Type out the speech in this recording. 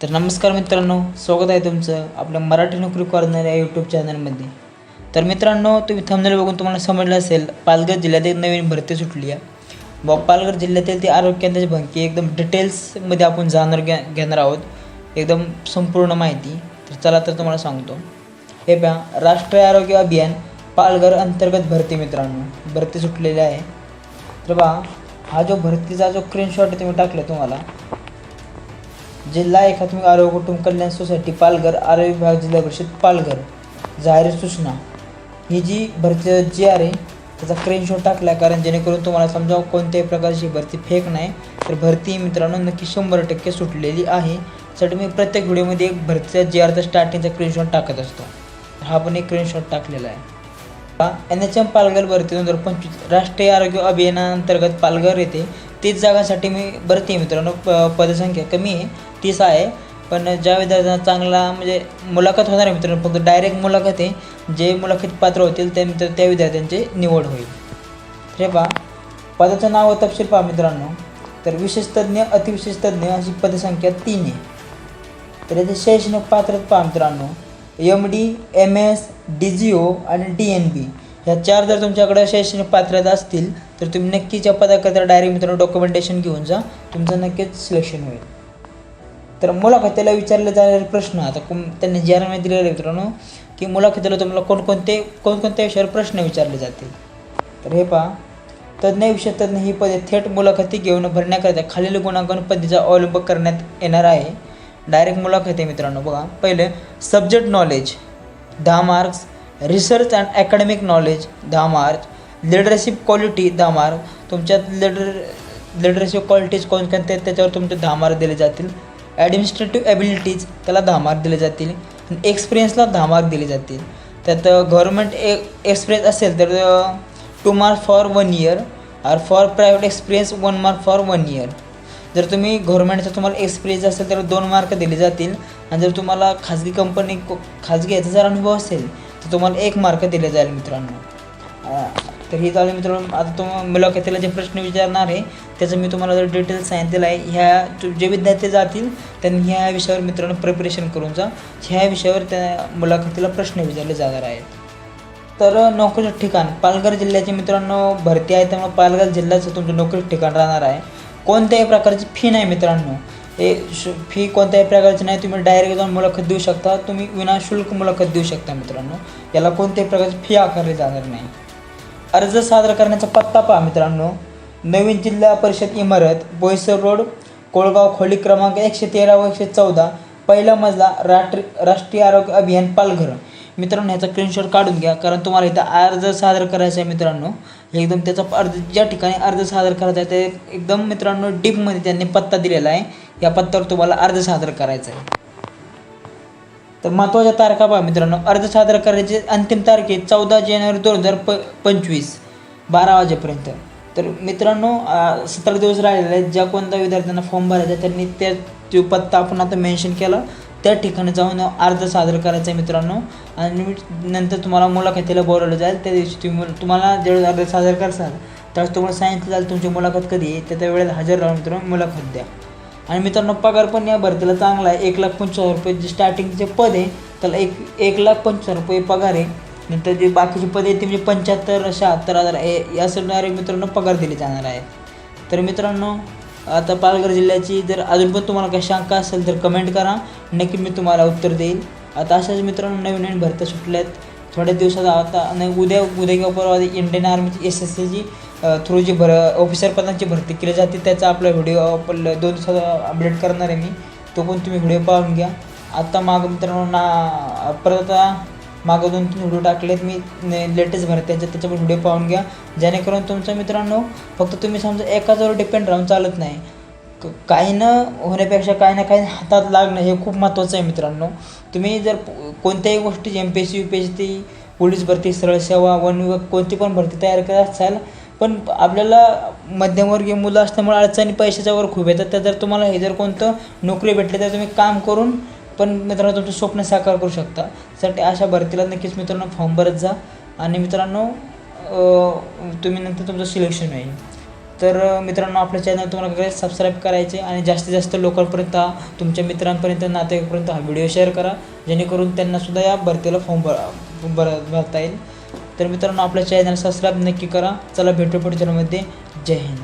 तर नमस्कार मित्रांनो स्वागत आहे तुमचं आपल्या मराठी नोकरी कॉर्नर या यूट्यूब चॅनलमध्ये तर मित्रांनो तुम्ही थंबनेल बघून तुम्हाला समजलं असेल पालघर जिल्ह्यात एक नवीन भरती सुटली आहे. व पालघर जिल्ह्यातील ती आरोग्य केंद्राची एकदम डिटेल्समध्ये आपण जाणार घ्या घेणार आहोत. एकदम संपूर्ण माहिती. तर चला तर तुम्हाला सांगतो. हे पहा राष्ट्रीय आरोग्य अभियान पालघर अंतर्गत भरती मित्रांनो. भरती सुटलेली आहे. तर बा हा जो भरतीचा जो स्क्रीनशॉट तुम्ही टाकला तुम्हाला. जिल्हा एकात्मिक आरोग्य कुटुंब कल्याण सोसायटी पालघर आरोग्य विभाग जिल्हा परिषद पालघर. जाहीर सूचना. ही जी भरती जी आर आहे त्याचा स्क्रीनशॉट टाकला आहे कारण जेणेकरून तुम्हाला समजा कोणत्याही प्रकारची भरती फेक नाही. तर भरती मित्रांनो नक्की शंभर टक्के सुटलेली आहे. त्यासाठी मी प्रत्येक व्हिडिओमध्ये एक भरतीचा जी आरचा स्टार्टिंगचा स्क्रीनशॉट टाकत असतो. हा पण एक स्क्रीनशॉट टाकलेला आहे. एन एच एम पालघर भरती दोन हजार पंचवीस राष्ट्रीय आरोग्य अभियानाअंतर्गत पालघर येथे तीस जागांसाठी मी भरती आहे मित्रांनो प पदसंख्या कमी आहे. तीस आहे. पण ज्या विद्यार्थ्यांना चांगला म्हणजे मुलाखत होणार आहे मित्रांनो फक्त डायरेक्ट मुलाखत आहे. जे मुलाखत पात्र होतील त्या मित्र त्या विद्यार्थ्यांची निवड होईल. हे पहा पदाचं नाव व तपशील पहा मित्रांनो. तर विशेष अतिविशेषतज्ञ अतिविशेष तज्ज्ञ अशी पदसंख्या तीन आहे. तर याचे शैक्षणिक पात्र पहा मित्रांनो. M D M S D G O आणि डी एन बी ह्या चार जर तुमच्याकडे शैक्षणिक पात्रता असतील तर तुम्ही नक्कीच या पदाकरता डायरेक्ट मित्रांनो डॉक्युमेंटेशन घेऊन जा. तुमचं नक्कीच सिलेक्शन होईल. तर मुलाखतीला विचारले जाणारे प्रश्न आता कुम त्यांनी जी दिलेले मित्रांनो की मुलाखतीला तुम्हाला कोणकोणते कोणकोणत्या विषयावर प्रश्न विचारले जातील? तर हे पहा तज्ज्ञ विषय तज्ज्ञ ही पदे थेट मुलाखती घेऊन भरण्याकरिता खालील गुणांकन पद्धतीचा अवलंब करण्यात येणार आहे. डायरेक्ट मुलाखत आहे मित्रांनो बघा. पहिले सब्जेक्ट नॉलेज दहा marks research and academic knowledge दहा मार्क्स लिडरशिप क्वालिटी दहा मार्क तुमच्यात लिडर लिडरशिप क्वालिटीज कोणकोणत्या त्याच्यावर तुमचे दहा मार्क दिले जातील. ॲडमिनिस्ट्रेटिव्ह ॲबिलिटीज त्याला दहा मार्क दिले जातील. एक्सपिरियन्सला दहा मार्क दिले जातील. त्यात गव्हर्मेंट ए एक्सपिरियन्स असेल तर two mark for one year or for private experience one mark for one year जर तुम्ही गव्हर्मेंटचा तुम्हाला एक्सपिरियन्स असेल तर दोन मार्क दिले जातील. आणि जर तुम्हाला खाजगी कंपनी खाजगी याचा जर अनुभव असेल तर तुम्हाला एक मार्क दिले जाईल मित्रांनो. अं, तर हे झालं मित्रांनो. आता तुम्हाला मुलाखतीला जे प्रश्न विचारणार आहे त्याचं मी तुम्हाला जर डिटेल सांगितलेलं आहे ह्या जे विद्यार्थी जातील त्यांनी ह्या विषयावर मित्रांनो प्रिपरेशन करून जा. ह्या विषयावर त्या मुलाखतीला प्रश्न विचारले जाणार आहेत. तर नोकरीचं ठिकाण. पालघर जिल्ह्याचे मित्रांनो भरती आहे त्यामुळे पालघर जिल्ह्याचं तुमचं नोकरीचं ठिकाण राहणार आहे. कोणत्याही प्रकारची फी नाही मित्रांनो. हे श फी कोणत्याही प्रकारची नाही. तुम्ही डायरेक्ट जाऊन मुलाखत देऊ शकता. तुम्ही विनाशुल्क मुलाखत देऊ शकता मित्रांनो. याला कोणत्याही प्रकारची फी आकारली जाणार नाही. अर्ज सादर करण्याचा पत्ता पहा मित्रांनो. नवीन जिल्हा परिषद इमारत बोईसर रोड कोळगाव खोली क्रमांक एकशे तेरा व एकशे चौदा पहिला मजला राष्ट्रीय राष्ट्रीय आरोग्य अभियान पालघर. मित्रांनो ह्याचा स्क्रीनशॉट काढून घ्या कारण तुम्हाला इथं अर्ज सादर करायचा आहे मित्रांनो. एकदम त्याचा अर्ज ज्या ठिकाणी अर्ज सादर करायचा आहे ते एकदम मित्रांनो डीपमध्ये त्यांनी पत्ता दिलेला आहे. या पत्त्यावर तुम्हाला अर्ज सादर करायचा आहे. तर महत्त्वाच्या तारखा पहा मित्रांनो. अर्ज सादर करायची. अंतिम तारीख आहे चौदा जानेवारी दोन हजार प पंचवीस बारा वाजेपर्यंत. तर मित्रांनो सतरा दिवस राहिलेले आहेत. ज्या कोणत्या विद्यार्थ्यांना फॉर्म भरायचा त्यांनी त्या तो पत्ता आपण आता मेन्शन केला. त्या ठिकाणी जाऊन अर्ज सादर करायचा आहे मित्रांनो. आणि नंतर तुम्हाला मुलाखतीला बोलवलं जाईल. त्या दिवशी तुम्ही तुम्हाला ज्यावेळेस अर्ज सादर करसाल त्यावेळेस तुम्हाला सांगितलं जाईल तुमची मुलाखत कधी आहे त्या त्या वेळेला हजर राहून मित्रांनो मुलाखत द्या. आणि मित्रांनो पगार पण या भरतीला चांगला आहे. एक लाख पंचवीस हजार रुपये जे स्टार्टिंगचे पद आहे त्याला एक एक लाख पंचवीस रुपये पगार आहे. नंतर जे बाकीचे पद आहे ते म्हणजे पंच्याहत्तर शहात्तर हजार हे या डायरेक्ट मित्रांनो पगार दिले जाणार आहे. तर मित्रांनो आता पालघर जिल्ह्याची जर अजून पण तुम्हाला काही शंका असेल तर कमेंट करा. नक्की मी तुम्हाला उत्तर देईल. आता अशाच मित्रांनो नवीन नवीन भरत्या आहेत थोड्या दिवसात आता आणि उद्या उद्या किंवा परवा इंडियन आर्मीची एस एस सीची थ्रू जी भर ऑफिसर पदांची भरती केली जाते त्याचा आपला व्हिडिओ आपण दोन दिवसात अपडेट करणार आहे मी. तो पण तुम्ही व्हिडिओ पाहून घ्या. आत्ता मागं मित्रांनो ना परत आता मागं दोन तीन व्हिडिओ टाकलेत. मी लेटेस्ट भरत्याचे त्याच्या पण व्हिडिओ पाहून घ्या. जेणेकरून तुमचं मित्रांनो फक्त तुम्ही समजा एकाचवर डिपेंड राहून चालत नाही. क- काही न होण्यापेक्षा काही ना काही हातात लागणं हे खूप महत्त्वाचं आहे मित्रांनो. तुम्ही जर कोणत्याही गोष्टी M P S C U P S C police भरती सरळ सेवा वन विभाग कोणती पण भरती तयार करत असाल पण आपल्याला मध्यमवर्गीय मुलं असल्यामुळे अडचणी पैशाच्यावर खूप येतात. तर जर तुम्हाला हे जर कोणतं नोकरी भेटली तर तुम्ही काम करून पण मित्रांनो तुमचं स्वप्न साकार करू शकता. त्यासाठी अशा भरतीला नक्कीच मित्रांनो फॉर्म भरत जा. आणि मित्रांनो तुम्ही नंतर तुमचं सिलेक्शन होईल. तर मित्रांनो आपल्या चॅनल तुम्हाला काय सबस्क्राईब करायचे आणि जास्तीत जास्त लोकांपर्यंत तुमच्या मित्रांपर्यंत नातेवाईकपर्यंत हा व्हिडिओ शेअर करा. जेणेकरून त्यांनासुद्धा या भरतीला फॉर्म भर भरता येईल. तर मित्रांनो आपल्या चॅनल सबस्क्राईब नक्की करा. चला भेटू पुढच्या जय हिंद.